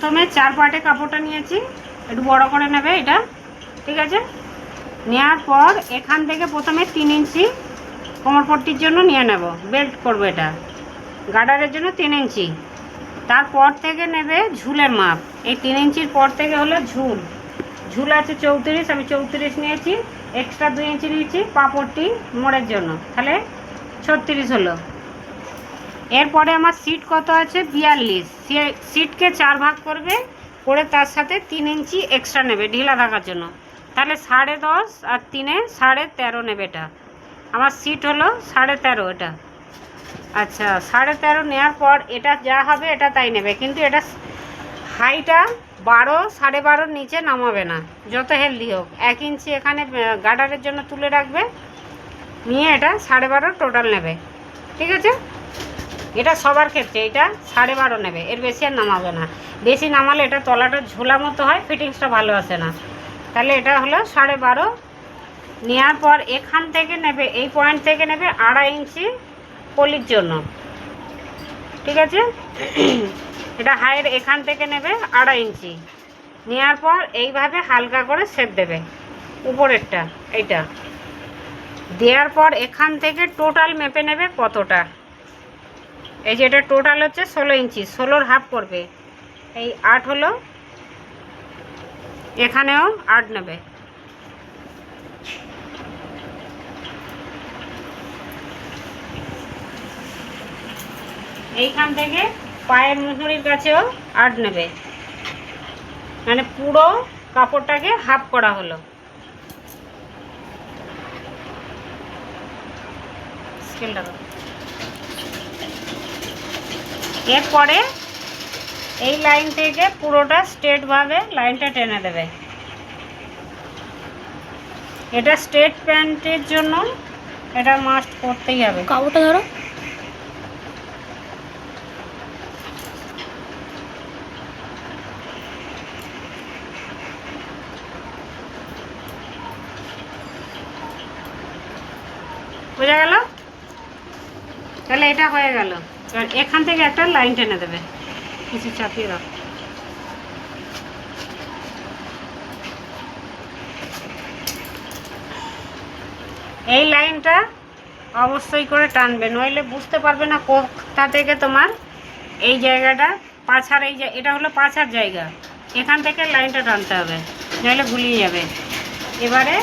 প্রথমে চার পাটে কাপড়টা নিয়েছি, একটু বড় করে নেবে এটা, ঠিক আছে? নেওয়ার পর এখান থেকে প্রথমে তিন ইঞ্চি কোমরপট্টির জন্য নিয়ে নেব, বেল্ট করব এটা, গার্ডারের জন্য তিন ইঞ্চি। তারপর থেকে নেবে ঝুলের মাপ, এই তিন ইঞ্চির পর থেকে হলো ঝুল। ঝুল আছে চৌত্রিশ, আমি চৌত্রিশ নিয়েছি এক্সট্রা দুই ইঞ্চি নিয়েছি পাপড়টি মোড়ের জন্য, তাহলে ছত্রিশ হলো। এরপরে আমার সিট কত আছে? বিয়াল্লিশ। সিটকে চার ভাগ করবে, করে তার সাথে তিন ইঞ্চি এক্সট্রা নেবে ঢিলা থাকার জন্য। তাহলে সাড়ে দশ আর তিনে সাড়ে তেরো নেবে এটা। আমার সিট হলো সাড়ে তেরো এটা। আচ্ছা সাড়ে তেরো নেওয়ার পর এটা যা হবে এটা তাই নেবে। কিন্তু এটা হাইটা বারো, সাড়ে বারোর নিচে নামাবে না। যত হেলদি হোক। এক ইঞ্চি এখানে গার্ডারের জন্য তুলে রাখবে। নিয়ে এটা সাড়ে বারো টোটাল নেবে। ঠিক আছে? এটা সবার ক্ষেত্রে, এটা সাড়ে বারো নেবে, এর বেশি আর নামাবে না। বেশি নামালে এটা তলাটা ঝোলা মতো হয় ফিটিংসটা ভালো আসে না। তাহলে এটা হলো সাড়ে বারো। নেওয়ার পর এখান থেকে নেবে, এই পয়েন্ট থেকে নেবে আড়াই ইঞ্চি পলির জন্য। ঠিক আছে? এটা হাইয়ের এখান থেকে নেবে আড়াই ইঞ্চি। নেওয়ার পর এইভাবে হালকা করে সেপ দেবে, উপরেরটা, এইটা। দেওয়ার পর এখান থেকে টোটাল মেপে নেবে কতটা? এই যে এটা টোটাল হচ্ছে ষোলো ইঞ্চি, ষোলোর হাফ করবে। এই আট হলো, এখানেও আট নেবে। এইখান থেকে পায়ের মুহুরির কাছেও আট নেবে। মানে পুরো কাপড়টাকে হাফ করা হলো। স্কেলটা। এরপরে এই লাইন থেকে পুরোটা স্ট্রেটভাবে লাইনটা টেনে দেবে। এটা স্ট্রেট প্যান্টের জন্য এটা মাস্ট করতেই হবে। কাপড়টা ধরো। বোঝা গেল? এটা হয়ে গেল। এবার এখান থেকে একটা লাইন টেনে দেবে। কিছু চাপিয়ে দাও। এই লাইনটা অবশ্যই করে টানবে, নইলে বুঝতে পারবে না কোথা থেকে তোমার এই জায়গাটা পাছার এই এটা হলো পাছার জায়গা। এখান থেকে লাইনটা টানতে হবে, নইলে গুলিয়ে যাবে। এবারে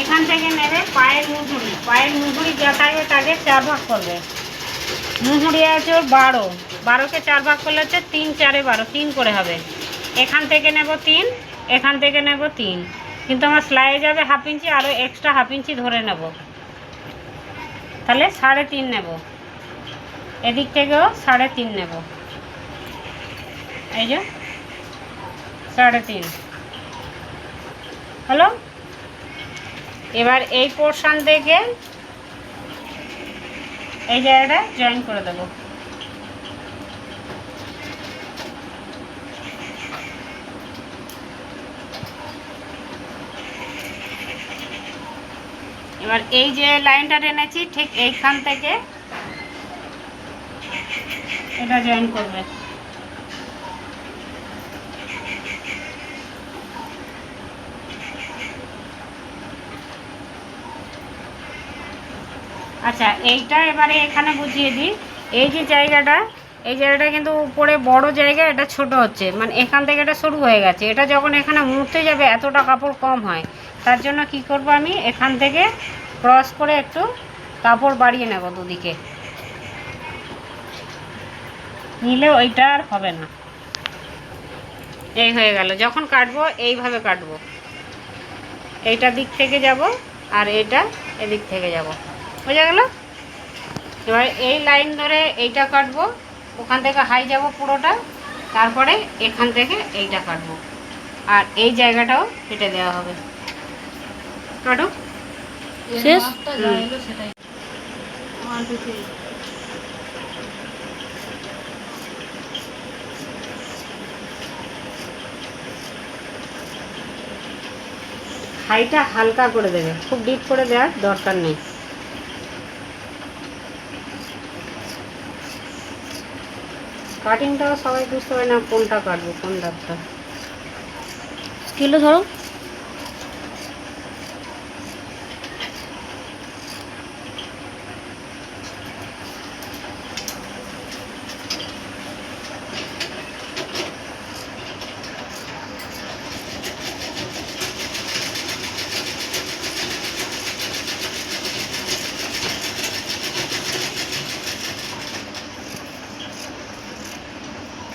এখান থেকে নেবে পায়ের মুহুরি। পায়ের মুহুরি যা থাকবে তাকে চার ভাগ করবে। মুহুরি আছে ওর বারো। বারোকে চার ভাগ করলে হচ্ছে তিন, চারে বারো। তিন করে হবে। এখান থেকে নেব তিন, এখান থেকে নেব তিন। কিন্তু আমার সেলাই যাবে হাফ ইঞ্চি আরও এক্সট্রা হাফ ইঞ্চি ধরে নেব। তাহলে সাড়ে তিন নেব। এদিক থেকেও সাড়ে তিন নেব। এই যে, সাড়ে তিন। হলো এবার এই পোর্শন থেকে এই জায়গাটা জয়েন করে দেব। এবার এই যে লাইনটা টেনেছি, ঠিক এইখান থেকে এটা জয়েন করবে। আচ্ছা এইটা এবারে এখানে বুঝিয়ে দিই। এই যে জায়গাটা, এই জায়গাটা কিন্তু উপরে বড় জায়গা, এটা ছোট হচ্ছে। মানে এখান থেকে এটা শুরু হয়ে গেছে। এটা যখন এখানে মুড়তে যাবে, এতটা কাপড় কম হয়। তার জন্য কি করব আমি? এখান থেকে ক্রস করে একটু কাপড় বাড়িয়ে নেব দুদিকে। নিলে ওইটা আর হবে না। এই হয়ে গেল। যখন কাটবো, এইভাবে কাটবো। এইটা দিক থেকে যাব আর এটা এদিক থেকে যাব। বোঝা গেল? এবার এই লাইন ধরে এইটা কাটবো। ওখান থেকে হাই যাব পুরোটা। তারপরে এখান থেকে এইটা কাটবো। আর এই জায়গাটাও কেটে দেওয়া হবে। কাটো শেষ? সেটাই। হাইটা হালকা করে দেবে। খুব ডিপ করে দেওয়ার দরকার নেই। কাটিংটাও সবাই বুঝতে পারে না কোনটা কাটবো কোন দাঁতটা স্কেলটা ধরো।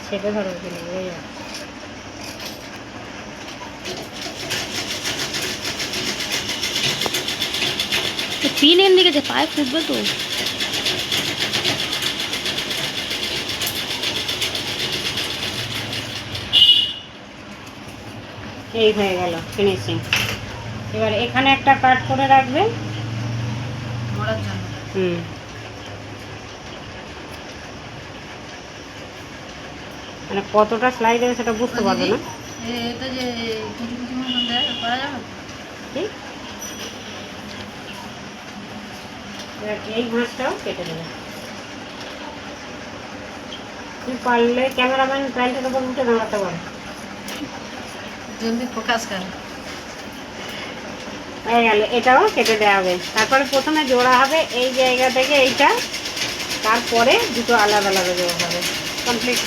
সেটা ধরো ওই আর। তিন এন দিকে পায়ে ফুটবে তো। এই হয়ে গেল ফিনিশিং এবার এখানে একটা কাট করে রাখবে। হুম। মানে কতটা সেলাই দেবে সেটা বুঝতে পারবে না। এটা যে করা যাবে? এই ভাঁজটাও কেটে দেবে তুই পারলে ক্যামেরাম্যান প্যান্টের উপর উঠে দাঁড়াতে পারে। জলদি ফোকাস কর। হয়ে গেল এটাও কেটে দেওয়া হবে। তারপরে প্রথমে জোড়া হবে এই জায়গা থেকে এইটা। তারপরে দুটো আলাদা আলাদা জোড়া হবে। কমপ্লিট।